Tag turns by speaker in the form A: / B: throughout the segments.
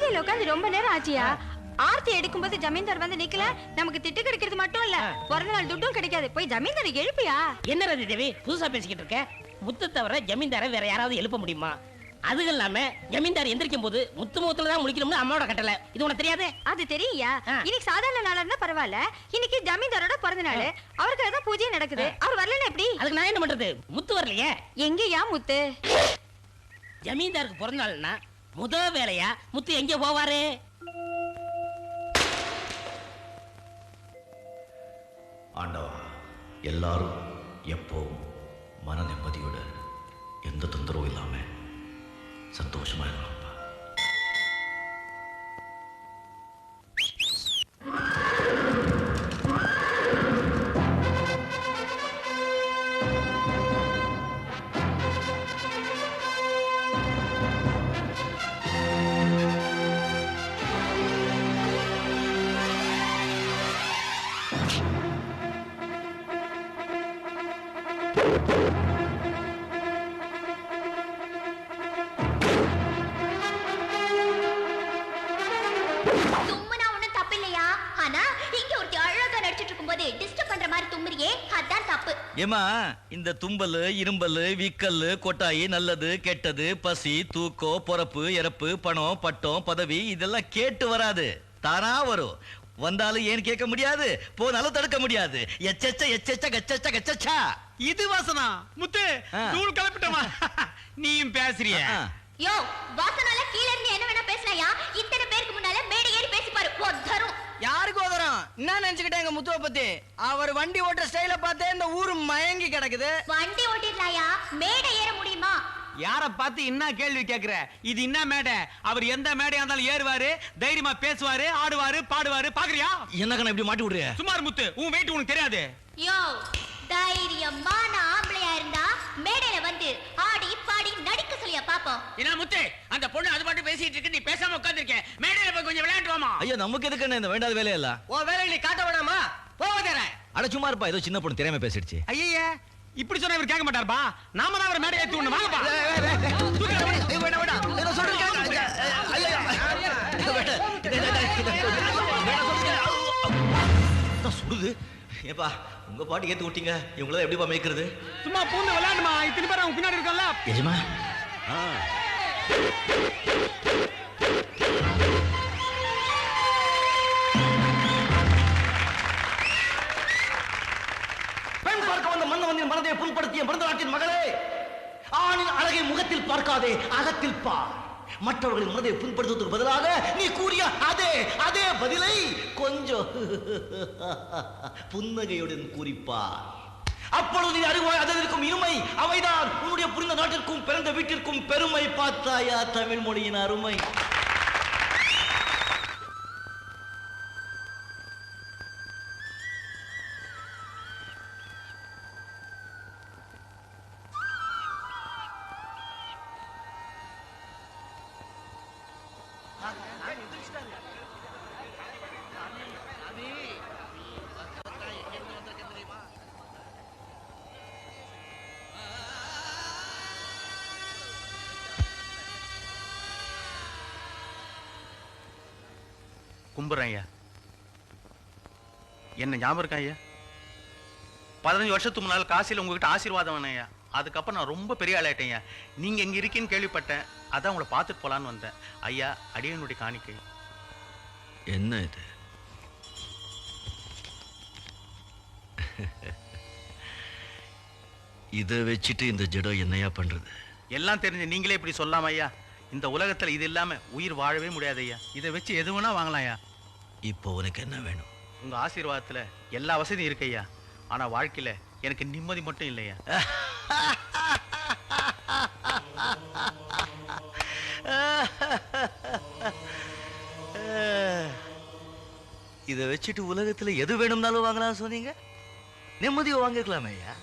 A: பூஜையில உட்காந்து ரொம்ப நேரம் ஆச்சியா? ஆர்த்தி எடுக்கும்போது ஜமீன்தார் வந்து நிக்கல நமக்கு திட்டு கிடைக்கிறது மட்டும் இல்ல. பிறந்த நாள் துட்டும் கிடைக்காது. போய் ஜமீன்தாரை எழுப்பியா?
B: என்ன ரதி தேவி புதுசா பேசிக்கிட்டு இருக்க? முத்து தவிர ஜமீன்தாரை வேற யாராவது எழுப்ப முடியுமா? அது இல்லாம ஜமீன்தார் எந்திரிக்கும் போது முத்து முத்துல தான் முடிக்கணும்னு அம்மாவோட கட்டளை. இது உனக்கு தெரியாதே?
A: அது தெரியா. இன்னைக்கு சாதாரண நாளா இருந்தா பரவாயில்ல. இன்னைக்கு ஜமீன்தாரோட பிறந்த நாள். அவருக்காக தான் பூஜை நடக்குது. அவர் வரலன்னா எப்படி?
B: அதுக்கு நான் என்ன பண்றது? முத்து வரலையே?
A: எங்கயா முத்து?
B: ஜமீன்தாருக்கு பிறந்த நாள்னா முத வேலையா? முத்து எங்க போவாரு?
C: ஆண்டவா எல்லாரும் எப்பவும் மன நிம்மதியோட எந்த தொந்தரவும் இல்லாம சந்தோஷமா
D: இருக்கணும்
C: ஏமா இந்த தும்பல் இரும்பல் வீக்கல் கொட்டாயி நல்லது கெட்டது பசி தூக்கம் பொறப்பு இறப்பு பணம் பட்டம் பதவி இதெல்லாம் கேட்டு வராது. தானா வரும். வந்தாலும் ஏன் கேட்க முடியாது? போனாலும் தடுக்க முடியாது. எச்சச்ச எச்சச்ச கச்சச்ச கச்சச்சா.
E: இது வாசனா? முத்து. தூள் கிளப்பிட்டமா நீயும் பேசுறிய.
D: யோ வாசனால கீழ இருந்து என்ன வேணா பேசலையா
F: என்ன நினைச்சுக்கிட்டேன் முத்துவ பத்தி? அவர் வண்டி ஓட்டுற ஸ்டைல பார்த்தே இந்த ஊரு மயங்கி கிடக்குது.
D: வண்டி ஓட்டிடலாயா மேடை ஏற முடியுமா?
E: யார பார்த்து என்ன கேள்வி கேக்குற? இது என்ன மேடை? அவர் எந்த மேடையா இருந்தாலும் ஏறுவாரு தைரியமா பேசுவாரு ஆடுவாரு பாடுவாரு. பாக்குறியா?
C: என்ன கண்ணா இப்படி மாட்டி விடுறிய
E: சுமார் முத்து உன் வெயிட் உனக்கு தெரியாது.
D: யோ தைரியமான ஆம்பளையா பாப்போம்.
B: என்ன முத்து அந்த பொண்ணு அது மட்டும் பேசிட்டு இருக்கு நீ பேசாம உட்கார்ந்திருக்க. மேடையில போய் கொஞ்சம் விளையாட்டு வாமா
C: ஐயா நமக்கு எதுக்கு இந்த வேண்டாத வேலையெல்லாம்?
F: உன் வேலை நீ காட்ட வேணாமா? போவதேற
C: அட சும்மா இருப்பா ஏதோ சின்ன பொண்ணு தெரியாம பேசிடுச்சு.
E: ஐயா இப்படி சொன்னா இவர் கேட்க மாட்டாருப்பா. நாம தான் அவர் மேடை ஏத்தி விடணும் வாங்கப்பா
C: சுடுது? ஏப்பா உங்க பாட்டு ஏத்து விட்டீங்க. இவங்கள எப்படிப்பா மேய்க்கிறது?
E: சும்மா பூந்து விளையாடுமா? இத்தனை பேர் அவங்க பின்னாடி இருக்கல
C: எஜமா பெண் பார்க்க வந்த மன்னவனின் மனதை புண்படுத்திய மருந்து நாட்டின் மகளே ஆணின் அழகை முகத்தில் பார்க்காதே அகத்தில் பார் மற்றவர்களின் மனதை புண்படுத்துவதற்கு பதிலாக நீ கூறிய அதே அதே பதிலை கொஞ்சம் புன்னகையுடன் கூறிப்பார். அப்பொழுது நீ அறிவாய் அதற்கும் இருமை அவைதான். உன்னுடைய புரிந்த நாட்டிற்கும் பிறந்த வீட்டிற்கும் பெருமை பார்த்தாயா தமிழ் மொழியின் அருமை?
G: கும்பிட்றேன் ஐயா என்ன ஞாபகம் இருக்கா ஐயா? பதினஞ்சு வருஷத்துக்கு முன்னால் காசியில் உங்ககிட்ட ஆசீர்வாதம் வேணும் ஐயா. அதுக்கப்புறம் நான் ரொம்ப பெரிய ஆளாயிட்டேன் ஐயா. நீங்கள் இங்கே இருக்கீன்னு கேள்விப்பட்டேன். அதான் உங்களை பார்த்துட்டு போகலான்னு வந்தேன். ஐயா அடியனுடைய காணிக்கை.
C: என்ன இது? இதை வச்சுட்டு இந்த ஜடம் என்னையா பண்றது?
G: எல்லாம் தெரிஞ்சு நீங்களே இப்படி சொல்லாம ஐயா. இந்த உலகத்தில் இது இல்லாமல் உயிர் வாழவே முடியாது ஐயா. இதை வச்சு எது வேணா வாங்கலாம் ஐயா.
C: இப்போ உனக்கு என்ன வேணும்?
G: உங்கள் ஆசீர்வாதத்தில் எல்லா வசதியும் இருக்கு ஐயா ஆனால் வாழ்க்கையில் எனக்கு நிம்மதி மட்டும் இல்லையா?
C: இதை வச்சுட்டு உலகத்துல எது வேணும்னாலும் வாங்கலாம் சொன்னீங்க? நிம்மதியை வாங்கிக்கலாமே ஐயா?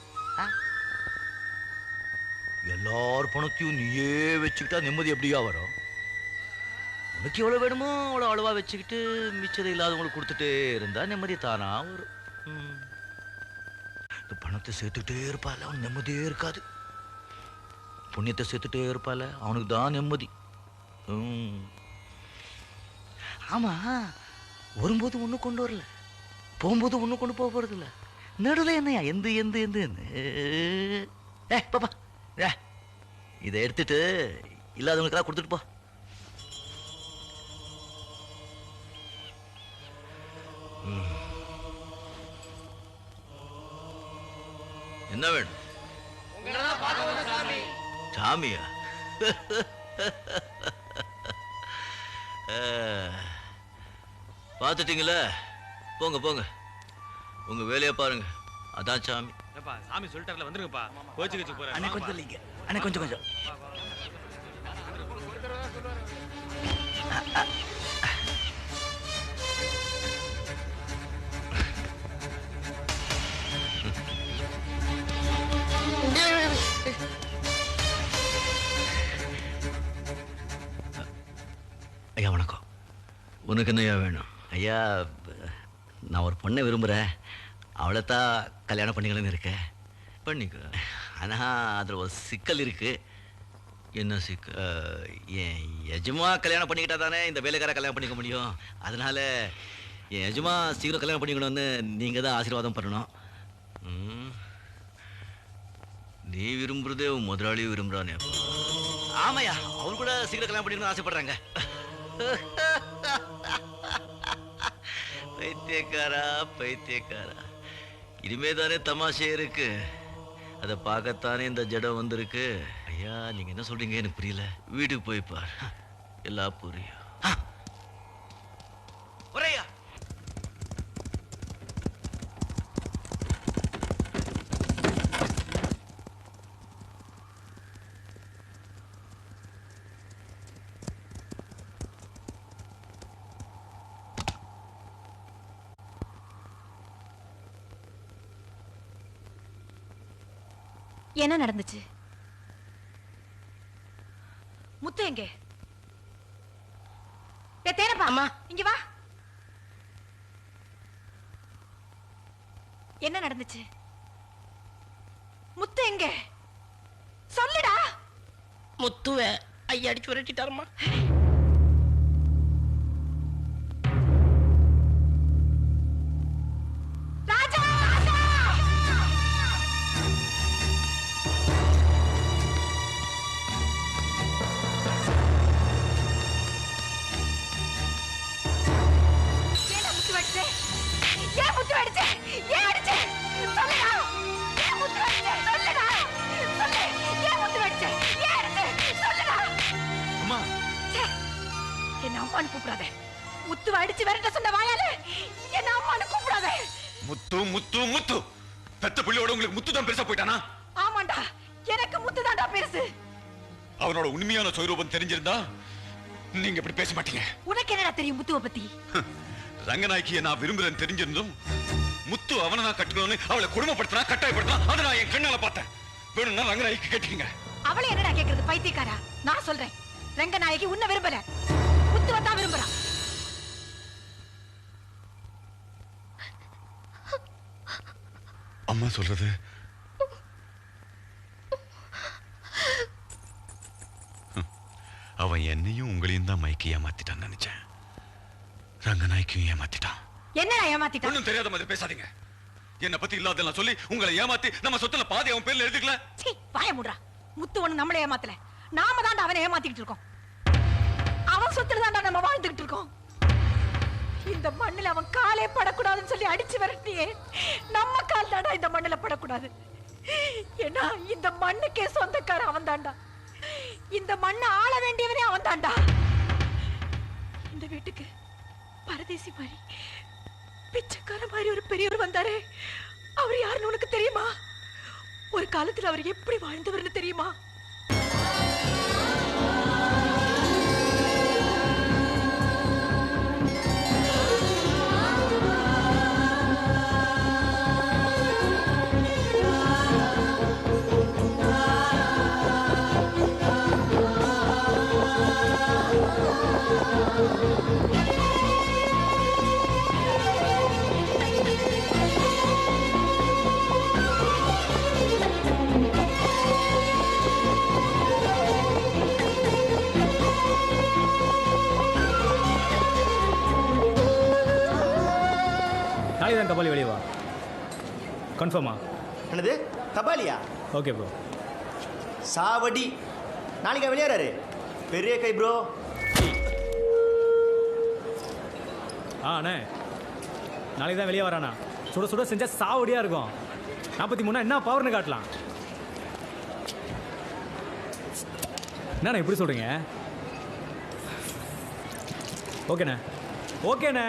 C: எல்லார் பணத்தையும் நீயே வச்சுக்கிட்டா நிம்மதி எப்படியா வரும்? உனக்கு எவ்வளோ வேணுமோ அவ்வளோ அளவாக வச்சுக்கிட்டு மிச்சதை இல்லாதவங்களுக்கு கொடுத்துட்டே இருந்தா நிம்மதி தானா வரும். இந்த பணத்தை சேர்த்துக்கிட்டே இருப்பால அவன் நிம்மதியே இருக்காது. புண்ணியத்தை சேர்த்துட்டே இருப்பால அவனுக்கு தான் நிம்மதி. ஆமாம் ஆமா வரும்போது ஒன்றும் கொண்டு வரல போகும்போது ஒன்றும் கொண்டு போக போகிறது இல்லை நடுவில் என்னையா எந்த எந்த எந்த ஏ பாப்பா ஏ இதை எடுத்துட்டு இல்லாதவங்களுக்கெல்லாம் கொடுத்துட்டு போ. என்ன வேணும்? சாமியா? பார்த்துட்டீங்களே? போங்க போங்க. உங்க வேலையை பாருங்க. அதான் சாமி.
E: சாமி சொல்லிட்டார்ல வந்துருங்கப்பா. கோச்சு கச்சு போறேன்.
C: அண்ணே கொஞ்சம் இல்லைங்க. அண்ணே கொஞ்சம் கொஞ்சம். உனக்கு என்னய்யா வேணும்? ஐயா நான் ஒரு பொண்ணை விரும்புகிறேன் அவளை தான் கல்யாணம் பண்ணிக்கலாம்னு இருக்கேன். பண்ணிக்க. ஆனால் அதில் ஒரு சிக்கல் இருக்கு. என்ன சிக்க என் எஜமா கல்யாணம் பண்ணிக்கிட்டா தானே இந்த வேலைக்கார கல்யாணம் பண்ணிக்க முடியும்? அதனால என் எஜமா சீக்கிரம் கல்யாணம் பண்ணிக்கணும்னு நீங்கள் தான் ஆசீர்வாதம் பண்ணணும். நீ விரும்புறதே உன் முதலாளியும் விரும்புறானே. ஆமாயா அவர் கூட சீக்கிரம் கல்யாணம் பண்ணிக்கணும்னு ஆசைப்படுறாங்க. பைத்தியக்காரா பைத்தியக்காரா. இனிமே தானே தமாஷே இருக்கு. அதை பார்க்கத்தானே இந்த ஜடம் வந்திருக்கு. ஐயா நீங்க என்ன சொல்றீங்க? எனக்கு புரியல. வீட்டுக்கு போய் பார். எல்லாம் புரியும்.
A: என்ன நடந்துச்சு? முத்து எங்க? தேனப்பா.
B: அம்மா.
A: இங்க வா. என்ன நடந்துச்சு? முத்து எங்க? சொல்லுடா.
B: முத்துவ ஐயா அடிச்சு விரட்டிட்டாருமா
A: ஏன் முத்து அடிச்சே? ஏன் அடிச்சே? சொல்லுடா. ஏன் முத்து அடிச்சே? சொல்லுடா. சொல்லு. ஏன் முத்து அடிச்சே? ஏன் அடிச்சே? சொல்லுடா.
E: அம்மா.
A: என்ன அம்மான்னு கூப்பிடாத முத்துவை அடிச்சு விரட்ட சொன்ன வாயால என்ன அம்மான்னு கூப்பிடாத
H: முத்து முத்து முத்து பெத்த பிள்ளையோட உங்களுக்கு முத்து தான் பெருசா போயிட்டானா
A: ஆமாண்டா எனக்கு முத்துதான்டா பெருசு
H: அவனோட உண்மையான சுயரூபம் தெரிஞ்சிருந்தா நீங்க இப்படி பேச மாட்டீங்க
A: உனக்கு என்னடா தெரியும் முத்துவை பத்தி
H: ரங்கநாயக்கியை நான் விரும்புறேன்னு தெரிஞ்சிருந்தும் முத்து அவனை நான் கட்டுக்கணும்னு அவளை குடும்பப்படுத்தினா கட்டாயப்படுத்தினா அதை நான் என் கண்ணால பார்த்தேன். வேணும்னா ரங்கநாயக்கி கேட்டுக்கீங்க.
A: அவளை என்னடா கேக்குறது? பைத்தியக்காரா? நான் சொல்றேன். ரங்கநாயகி உன்னை விரும்பல. முத்துவை தான் விரும்புறா.
H: அம்மா சொல்றது அவன் என்னையும் உங்களையும் தான் மைக்கி ஏமாத்திட்டான்னு நினைச்சேன். ரங்கநாயக்கியும் ஏமாத்திட்டான்.
A: என்னடா ஏமாத்திட்டா
H: ஒண்ணும் தெரியாத மாதிரி பேசாதீங்க. என்ன பத்தி இல்லாதெல்லாம் சொல்லி உங்களை ஏமாத்தி நம்ம சொத்துல பாதி அவன் பேர்ல எழுதிக்கல.
A: சீ வாய முடுறா. முத்து ஒண்ணு நம்மளே ஏமாத்தல. நாம தான்டா அவனை ஏமாத்திக்கிட்டு இருக்கோம். அவன் சொத்துல தான்டா நம்ம வாழ்ந்துகிட்டு இருக்கோம். இந்த மண்ணுல அவன் காலே படக்கூடாதுன்னு சொல்லி அடிச்சு விரட்டியே. நம்ம கால் தான்டா இந்த மண்ணுல படக்கூடாது. ஏன்னா இந்த மண்ணுக்கே சொந்தக்காரன் அவன் தான்டா. இந்த மண்ணை ஆள வேண்டியவனே அவன் தான்டா. இந்த வீட்டுக்கு பரதேசி மாதிரி. பிச்சைக்கார மாதிரி ஒரு பெரியவர் வந்தாரே. அவர் யாருன்னு உனக்கு தெரியுமா? ஒரு காலத்துல அவர் எப்படி வாழ்ந்தவர்னு தெரியுமா?
I: கன்ஃபார்மா
F: என்னது? கபாலியா
I: ஓகே ப்ரோ
F: சாவடி. நாளைக்கு வெளியேறாரு. பெரிய கை ப்ரோ
I: ஆ அண்ணே. நாளைக்கு தான் வெளியே வரானா? சுட சுட செஞ்சால் சாவடியாக இருக்கும். நாற்பத்தி மூணா என்ன பவர்னு காட்டலாம். என்னண்ணே இப்படி சொல்கிறீங்க ஓகேண்ணே ஓகேண்ணே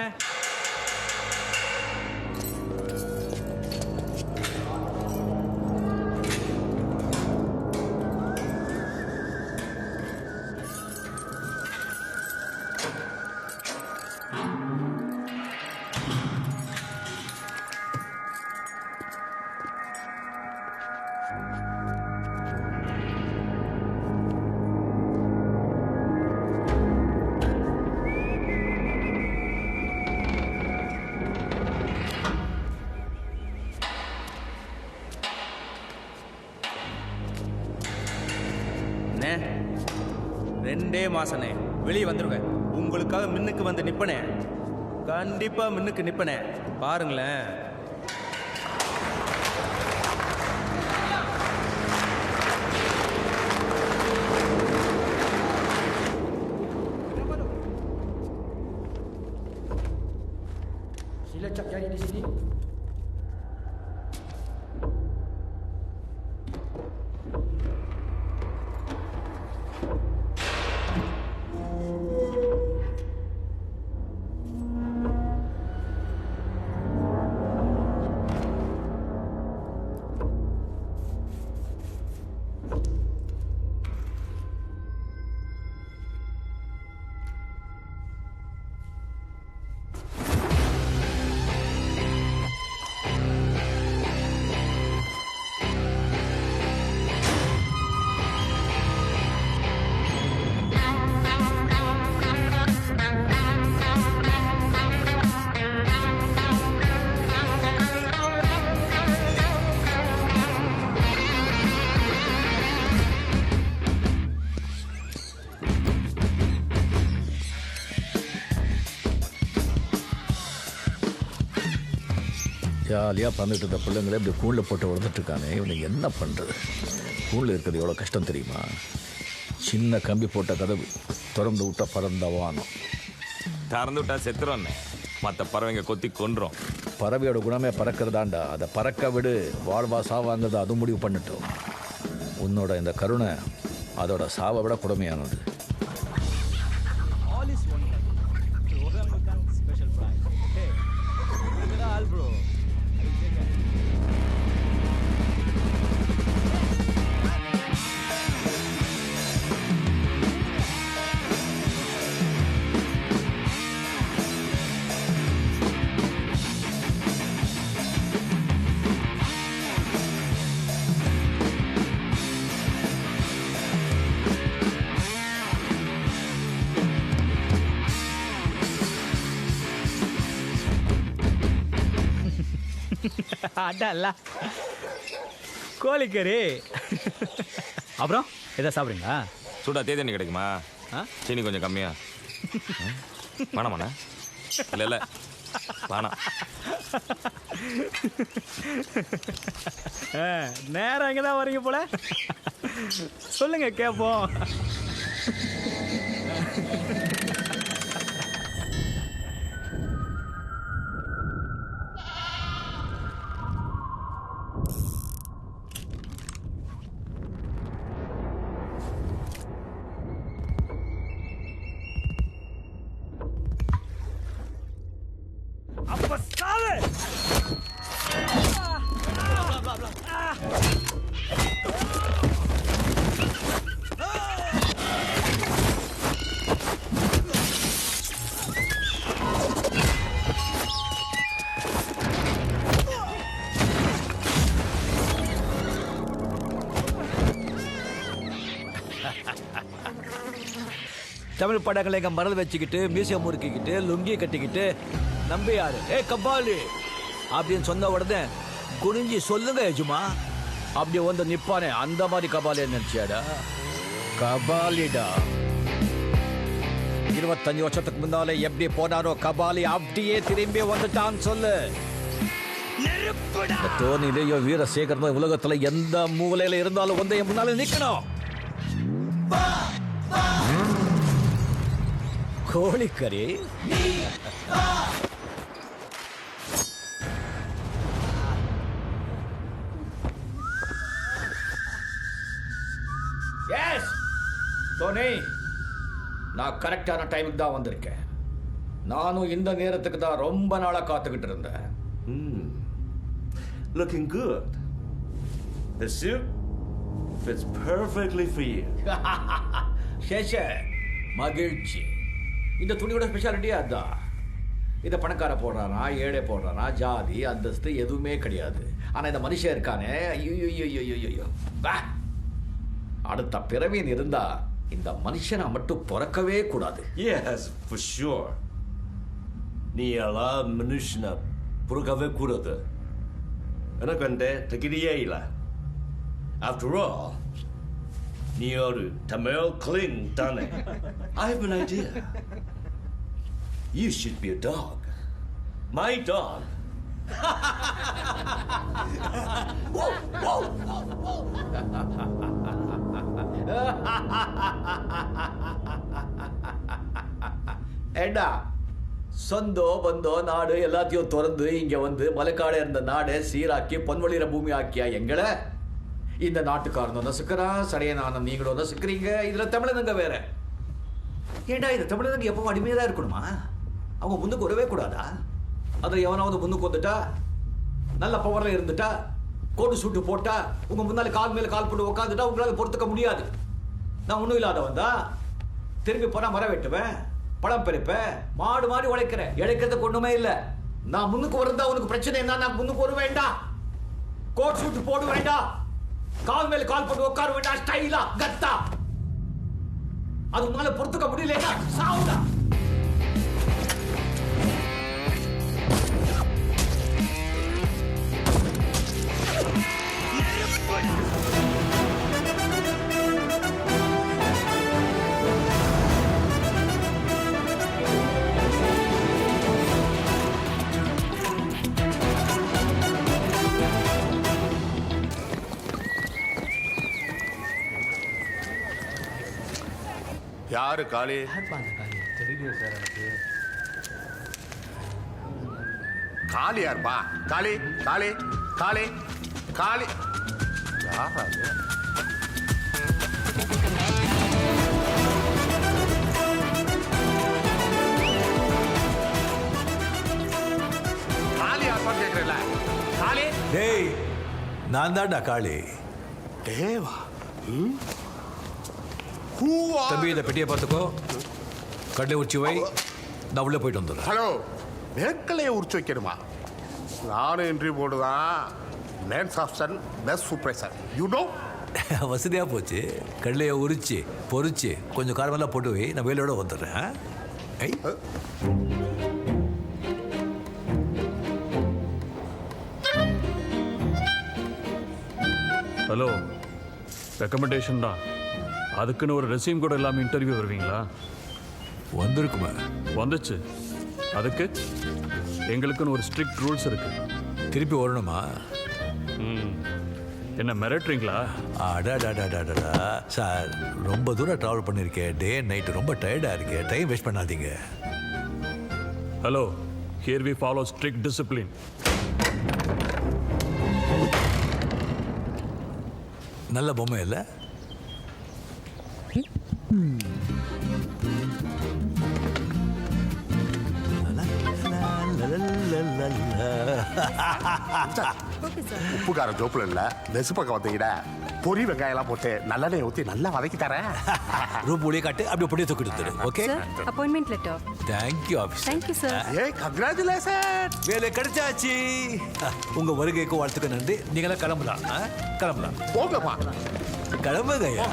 J: வந்து நிப்பனே. கண்டிப்பா முன்னுக்கு நிப்பனே. பாருங்களேன்.
K: Sila cak cari di sini.
L: ஜாலியாக பறந்துட்டு இருந்த பிள்ளைங்களே இப்படி கூண்டில் போட்டு விழுந்துட்டு இருக்கானே இவனுக்கு என்ன பண்ணுறது கூண்டில் இருக்கிறது எவ்வளோ கஷ்டம் தெரியுமா? சின்ன கம்பி போட்ட கதவு திறந்து விட்டா பறந்த வானம்.
H: திறந்து விட்டா செத்துறோன்னு மற்ற பறவைங்க கொத்தி கொன்றோம்.
L: பறவையோட குணமே பறக்கிறதாண்டா. அதை பறக்க விடு. வாழ்வா சாவாங்கிறத அது முடிவு பண்ணிட்டோம். உன்னோட இந்த கருணை அதோட சாவை விட கொடுமையானது.
I: அடல்ல கோழிக்கறி. அப்புறம்? எதாவது சாப்பிட்றீங்களா?
H: சூடா தே தண்ணி கிடைக்குமா?
I: ஆ?
H: சீனி கொஞ்சம் கம்மியா? வேணாமாண்ணே இல்லை இல்லை. வேணாம்.
I: ஆ, நேரா இங்கே தான் வரீங்க போல? சொல்லுங்க கேட்போம்
L: தமிழ் படங்களை எங்க மறந்து வச்சுக்கிட்டு மியூசியம் முறுக்கிக்கிட்டு லுங்கி கட்டிக்கிட்டு நம்பியாரு ஏ கபாலி. அப்படின்னு சொன்ன உடனே குனிஞ்சி சொல்லுங்க எஜுமா. அப்படி வந்து நிப்பானே. அந்த மாதிரி கபாலி நினைச்சியாடா? கபாலிடா. இருபத்தஞ்சு வருஷத்துக்கு முன்னாலே எப்படி போனாரோ கபாலி அப்படியே திரும்பி வந்துட்டான்னு சொல்லு. இந்த தோனிலேயோ வீரசேகரனோ உலகத்துல எந்த மூலையில இருந்தாலும் வந்து என் முன்னால நிக்கணும். கோழிக்கறி. எஸ் தோனி நான் கரெக்டான டைமுக்கு தான் வந்திருக்கேன். நானும் இந்த நேரத்துக்கு தான் ரொம்ப நாளா காத்துக்கிட்டு இருந்தேன்.
M: Looking good. The suit fits perfectly for you.
L: சேஷ மகிழ்ச்சி. இந்த துணியோட ஸ்பெஷாலிட்டியே அதுதான் இதை பணக்கார போடுறானா ஏழை போடுறானா ஜாதி அந்தஸ்து எதுவுமே கிடையாது. ஆனால் இந்த மனுஷன் இருக்கானே ஐயோ அடுத்த பிறவின் இருந்தா இந்த மனுஷனை மட்டும் பிறக்கவே கூடாது.
M: எஸ் for ஷூர் நீ எல்லாம் மனுஷனை பிறக்கவே கூடாது. எனக்கு வந்து தகுதியே இல்லை. ஆஃப்டர் ஆல் நீ Tamil Kling கிளிங் I have an idea. You should be a dog. My dog.
L: ஏண்டா சொந்தோ பந்தோ நாடு எல்லாத்தையும் திறந்து இங்க வந்து மலைக்காடு இருந்த நாடை சீராக்கி பொன்வழிற பூமி ஆக்கியா எங்களை இந்த நாட்டுக்காரனும் நசுக்கிறான் சடையனான நீங்களும் நசுக்கிறீங்க. இதில் தமிழனுங்க வேற. ஏண்டா இந்த தமிழனுங்க எப்பவும் அடிமையாக தான் இருக்கணுமா? அவங்க முன்னுக்கு வரவே கூடாதா? அதில் எவனாவது முன்னுக்கு வந்துட்டா நல்ல பவரில் இருந்துட்டா கோட்டு சூட்டு போட்டா உங்கள் முன்னால் கால் மேலே கால் போட்டு உட்காந்துட்டா உங்களால் பொறுத்துக்க முடியாது. நான் ஒன்றும் இல்லாதவன் தான். திரும்பி போனால் மரம் வெட்டுவேன் பழம் பறிப்பேன் மாடு மாடி உழைக்கிறேன். இழைக்கிறதுக்கு ஒன்றுமே இல்லை. நான் முன்னுக்கு வரதா உனக்கு பிரச்சனை என்ன? நான் முன்னுக்கு வர வேண்டாம் கோட் சூட்டு போட வேண்டாம் கால் மேல கால் போட்டு உட்கார வேண்டாம் ஸ்டைலா கத்தா. அது உன்னால பொறுத்துக்க முடியலையா? சாவுடா.
N: யாரு காளி?
O: சார் எனக்கு
N: காளி காளி காளி காளி. யாரா
L: நான் தான்டா காளி.
N: தேவா
L: தம்பி இந்த பெட்டியை பார்த்துக்கோ. கடலை உச்சி வை. நான் உள்ள போயிட்டு வந்துடுறேன்.
N: ஹலோ வேர்க்கலையை உரிச்சு வைக்கணுமா? நானும் entry போடுதான் men's option best supervisor you know
L: வசதியா போச்சு. கடலையை உரிச்சு பொரிச்சு கொஞ்சம் காரமெல்லாம் போட்டு வை. நான் வேலையோட வந்துடுறேன்? ஐ
P: ஹலோ ரெக்கமெண்டேஷன் தான். அதுக்குன்னு ஒரு ரெசியூம் கூட இல்லாமல் இன்டர்வியூ வருவீங்களா?
L: வந்திருக்குமே.
P: வந்துச்சு. அதுக்கு எங்களுக்குன்னு ஒரு ஸ்ட்ரிக்ட் ரூல்ஸ் இருக்கு.
L: திருப்பி வரணுமா?
P: ம். என்ன மிரட்டுறீங்களா?
L: அடாடாடாடாடா சார் ரொம்ப தூரம் ட்ராவல் பண்ணியிருக்கேன் டே நைட்டு ரொம்ப டயர்டாக இருக்கேன் டைம் வேஸ்ட் பண்ணாதீங்க.
P: Hello here we follow strict discipline
L: நல்ல பொம்மை இல்லை?
N: உப்பு காரம் ஜோப்புல இல்ல நெசு பக்கம் வந்தீங்கடா. பொரி வெங்காயம் எல்லாம் போட்டு நல்லெண்ணெய் ஊத்தி நல்லா வதக்கி தரேன்.
L: ரூம் ஒளியை காட்டு அப்படியே அப்படியே தூக்கி எடுத்துரு okay
Q: appointment letter
L: thank you
Q: office thank you sir
N: ஏய் கங்க்ராச்சுலேஷன்
L: வேலை கிடைச்சாச்சு. உங்க வருகைக்கு வாழ்த்துக்க நன்றி. நீங்களாம் கிளம்பலாம்? கிளம்பலாம்.
N: போங்கப்பா.
L: கிளம்புங்க ஐயா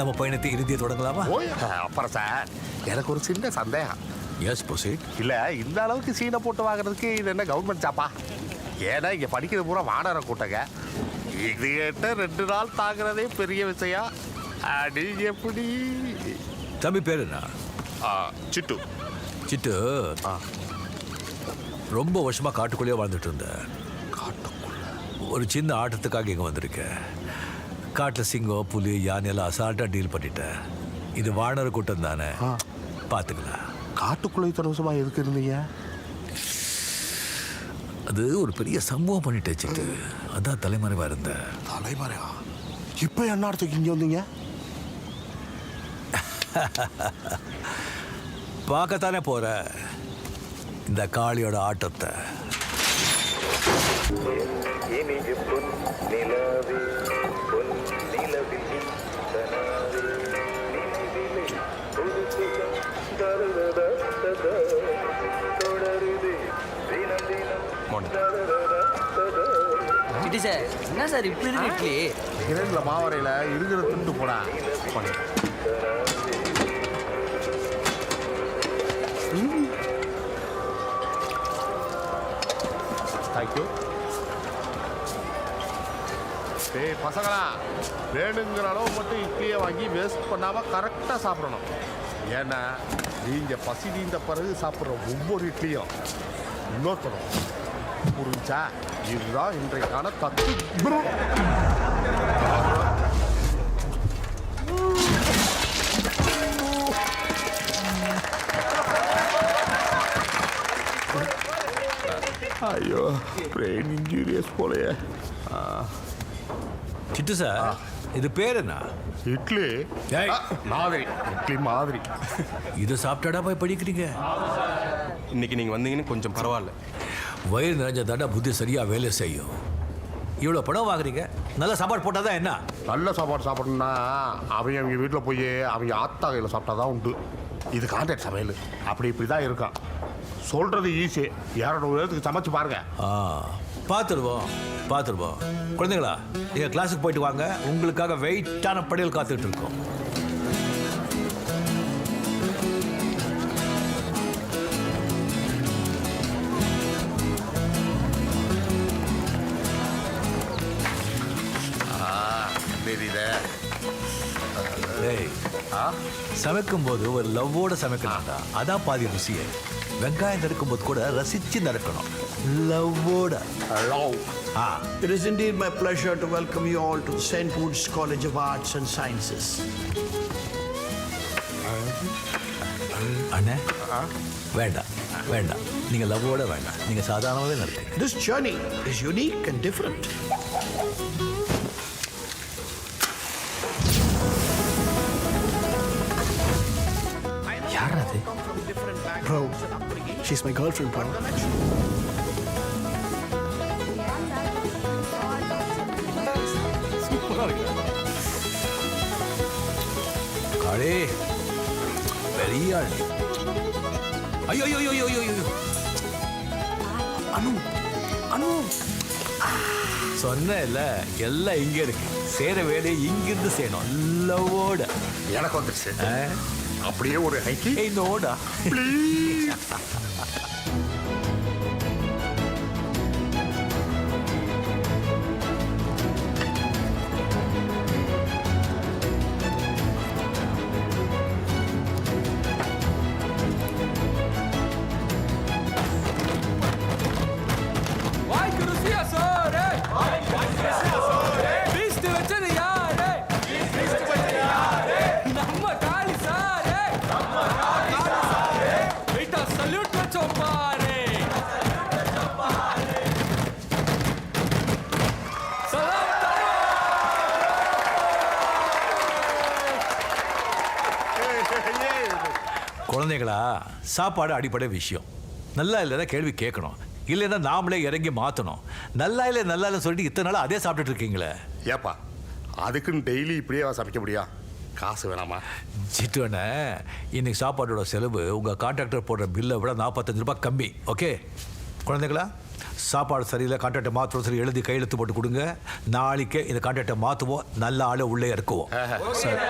L: நம்ம பயணத்தை இறுதியை தொடங்கலாமா?
N: அப்புறம் சார் எனக்கு ஒரு சின்ன சந்தேகம்.
L: எஸ் ப்ரொசீட்
N: இல்ல இந்த அளவுக்கு சீனை போட்டு வாங்குறதுக்கு இது என்ன கவர்மெண்ட் ஜாப்பா ஏன்னா இங்க படிக்கிறது பூரா வாடகை கூட்டங்க. இது கேட்ட ரெண்டு நாள் தாக்குறதே பெரிய விஷயம். அடி எப்படி?
L: தம்பி பேர் என்ன?
N: சிட்டு.
L: சிட்டு?
R: ரொம்ப வருஷமா காட்டுக்குள்ளேயே வாழ்ந்துட்டு இருந்தேன். ஒரு சின்ன ஆட்டத்துக்காக இங்கே வந்திருக்கேன். காட்டில் சிங்கம் புலி யானை எல்லாம் அசால்ட்டாக டீல் பண்ணிட்டேன். இது வானர கூட்டம் தானே? பார்த்துக்கலாம்
N: காட்டுக்குள்ள வருஷமா எதுக்கு இருந்தீங்க?
R: அது ஒரு பெரிய சம்பவம் பண்ணிட்டு வச்சுட்டு அதான் தலைமறைவா இருந்தேன்.
N: தலைமறைவா? இப்போ என்ன இடத்துக்கு இங்கே வந்தீங்க?
R: பார்க்கத்தானே போற? இந்த காளியோட ஆட்டத்தை.
Q: பொன் நிலவே தினம்
F: சார் என்ன சார் இப்படி இருக்கு இட்லி?
N: கிரேண்டில் மாவரையில் இருக்கிற துண்டு போடா. தேங்க்யூ டேய் பசங்களா வேணுங்கிற அளவு மட்டும் இட்லியை வாங்கி வேஸ்ட் பண்ணாமல் கரெக்டாக சாப்பிடணும். ஏன்னா நீங்கள் பசி நீந்த பிறகு சாப்பிட்ற ஒவ்வொரு இட்லியும் இன்னொருத்தரும் புரிஞ்சா? இதுதான் இன்றைக்கான தத்து. ஐயோ பிரெயின் இன்ஜூரியஸ் போலயே.
R: சிட்டு சார் இது பேர் என்ன
N: இட்லி மாதிரி. இட்லி மாதிரி.
R: இதை சாப்பிட்டாடா போய் படிக்கிறீங்க?
S: இன்னைக்கு நீங்கள் வந்தீங்கன்னு கொஞ்சம் பரவாயில்ல.
R: வயிறு நிறைஞ்ச தாண்டா புத்தி சரியா வேலை செய்யும். இவ்வளோ பணம் வாங்குறீங்க? நல்ல சாப்பாடு போட்டால் தான் என்ன?
N: நல்ல சாப்பாடு சாப்பிடணும்னா அவங்க அவங்க வீட்டில் போய் அவங்க ஆத்தா கையில் சாப்பிட்டா தான் உண்டு. இது கான்ட்ராக்ட் சமையல். அப்படி இப்படி தான் இருக்கான். சொல்கிறது ஈஸி இரநூறு பேருக்கு சமைச்சு பாருங்க.
R: ஆ பார்த்துருவோம் பார்த்துருவோம் குழந்தைங்களா நீங்கள் கிளாஸுக்கு போயிட்டு வாங்க. உங்களுக்காக வெயிட்டான படையல் காத்துட்டு இருக்கோம். சமைக்கும் போது ஒரு லவ்வோட சமைக்கணும்டா அதான் பாதி ருசியே வெங்காயம் நறுக்கும்போது கூட ரசிச்சு நறுக்கணும் லவ்வோட
N: love
R: ah
T: It is indeed my pleasure to welcome you all to the St. Woods College of Arts and Sciences.
R: அண்ணே வேண்டாம் வேண்டாம் நீங்க லவ்வோட வேண்டாம் நீங்க சாதாரணமாகவே நடத்துங்க
T: This journey is unique and different. Bro, she's my girlfriend, bro.
R: காளே பெரிய ஆள் ஐயோ ஐயோ ஐயோ ஐயோ ஐயோ அனு அனு சொன்னேன்ல எல்லாம் இங்க இருக்கு. சேர வேலையை இங்கிருந்து செய்யணும். லவ்வோட
N: எனக்கு வந்துருச்சு. அப்படியே ஒரு ஹைக்கி
R: நோடா
P: வாய்க்கு
R: சாப்பாடு அடிப்படை விஷயம். நல்லா இல்லைன்னா கேள்வி கேட்கணும். இல்லைன்னா நாமளே இறங்கி மாற்றணும் நல்லா இல்லை நல்லா இல்லைன்னு சொல்லிட்டு இத்தனை நாள் அதே சாப்பிட்டுட்டு இருக்கீங்களே?
N: ஏப்பா அதுக்குன்னு டெய்லி இப்படியே சமைக்க முடியும் காசு வேணாமா?
R: சிட்டுவண்ணே இன்னைக்கு சாப்பாடோட செலவு உங்கள் கான்ட்ராக்டர் போடுற பில்லை விட நாற்பத்தஞ்சு ரூபாய் கம்மி ஓகே குழந்தைகளா சாப்பாடு சரியில்லை கான்ட்ராக்டை மாற்றுவோம் சரி எழுதி கையெழுத்து போட்டு கொடுங்க. நாளைக்கே இந்த கான்ட்ராக்டை மாற்றுவோம் நல்ல ஆளை உள்ளே இறக்குவோம்.
S: சார்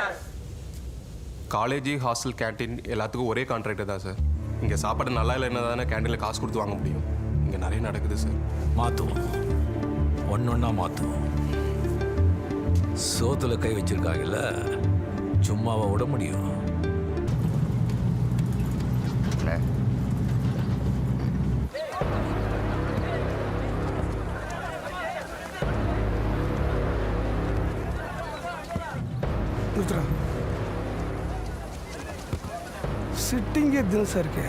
S: காலேஜ் ஹாஸ்டல் கேண்டீன் எல்லாத்துக்கும் ஒரே கான்ட்ராக்ட் தான் சார். இங்கே சாப்பாடு நல்லா இல்லைன்னா தானே கேண்டீனில் காசு கொடுத்து வாங்க முடியும். இங்கே நிறைய நடக்குது சார்
R: மாற்றுவோம் ஒன்று ஒன்றா மாற்றுவோம் சோத்தில் கை வச்சுருக்காங்கல்ல சும்மாவை விட முடியும்.
U: ஒரிஜினல்ஸாக இருக்கு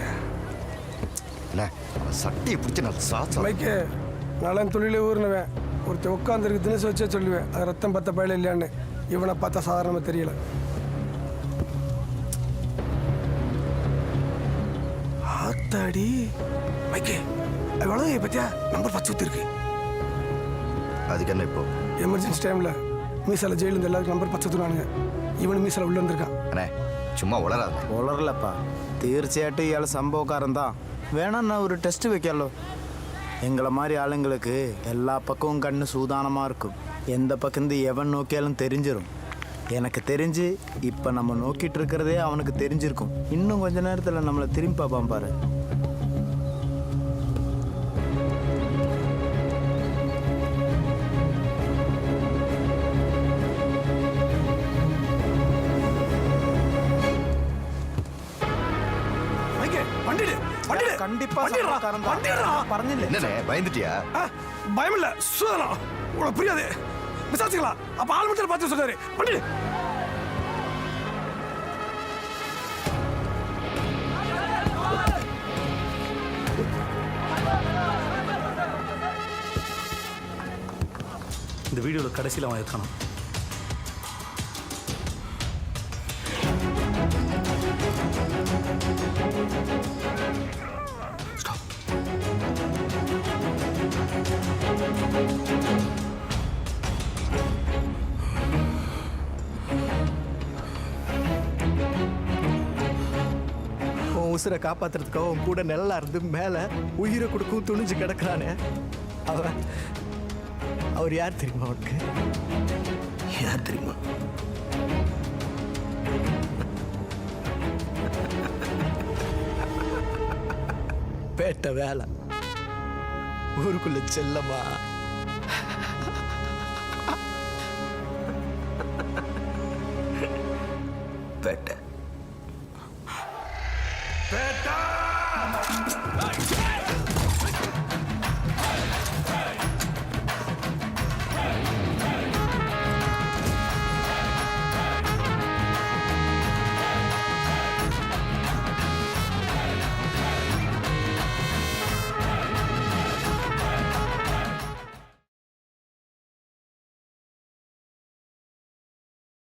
U: இல்லை
V: சட்டியை பிடிச்சி நான் சாச்சா
U: மைக்கு நலன் தொழிலே ஊர்னவன் ஒருத்தன் உட்காந்துருக்கு தினசு வச்சே சொல்லுவேன். அது ரத்தம் பத்த பயில இல்லையான்னு. இவனை பார்த்தா சாதாரணமாக தெரியல. ஆத்தாடி. மைக்கே எவ்வளோ பத்தியா நம்பர் பச்சை ஊற்றிருக்கு
V: அதுக்கு என்ன இப்போ?
U: எமர்ஜென்சி டைமில் மீசால ஜெயிலிருந்து எல்லாருக்கும் நம்பர் பச்சை ஊற்றுனானுங்க இவனு மீசால உள்ளே வந்திருக்கான்.
V: அண்ணே சும்மா உளராது
W: உளரலப்பா തീർച്ചയായിട്ടും ഇയാൾ സംഭവക്കാരൻ தான் வேணா நான் ஒரு டெஸ்ட் வைக்கலோ எங்களை மாதிரி ஆளுங்களுக்கு எல்லா பக்கமும் கண்ணு சூதானமாக இருக்கும் எந்த பக்கந்து எவன் நோக்கியாலும் தெரிஞ்சிடும் எனக்கு தெரிஞ்சு இப்போ நம்ம நோக்கிட்டு இருக்கிறதே அவனுக்கு தெரிஞ்சிருக்கும் இன்னும் கொஞ்ச நேரத்தில் நம்மளை திரும்பி பார்ப்பான் பாரு கண்டிப்பா
U: வண்டிடுறா
W: சம்பவக்காரன் தான்.
U: வண்டிடுறா
W: പറഞ്ഞില്ലേ
V: என்னண்ணே பயந்துட்டியா
U: பயம் இல்ல சூதனம் உனக்கு புரியாது விசாரிச்சுக்கலாம் அப்ப ஆள் மட்டும் பார்த்து சொல்றாரு வண்டிடு
X: இந்த வீடியோவில் கடைசியில் அவன் இருக்கானான்
W: உசுரை காப்பாத்துறதுக்காக உன் கூட நல்லா இருந்து மேலே உயிரை கொடுக்கும் துணிஞ்சு கிடக்குறானே. அவன் அவர் யார் தெரியுமா அவனுக்கு யார் தெரியுமா? பேட்ட வேலை. ஊருக்குள்ள செல்லமா?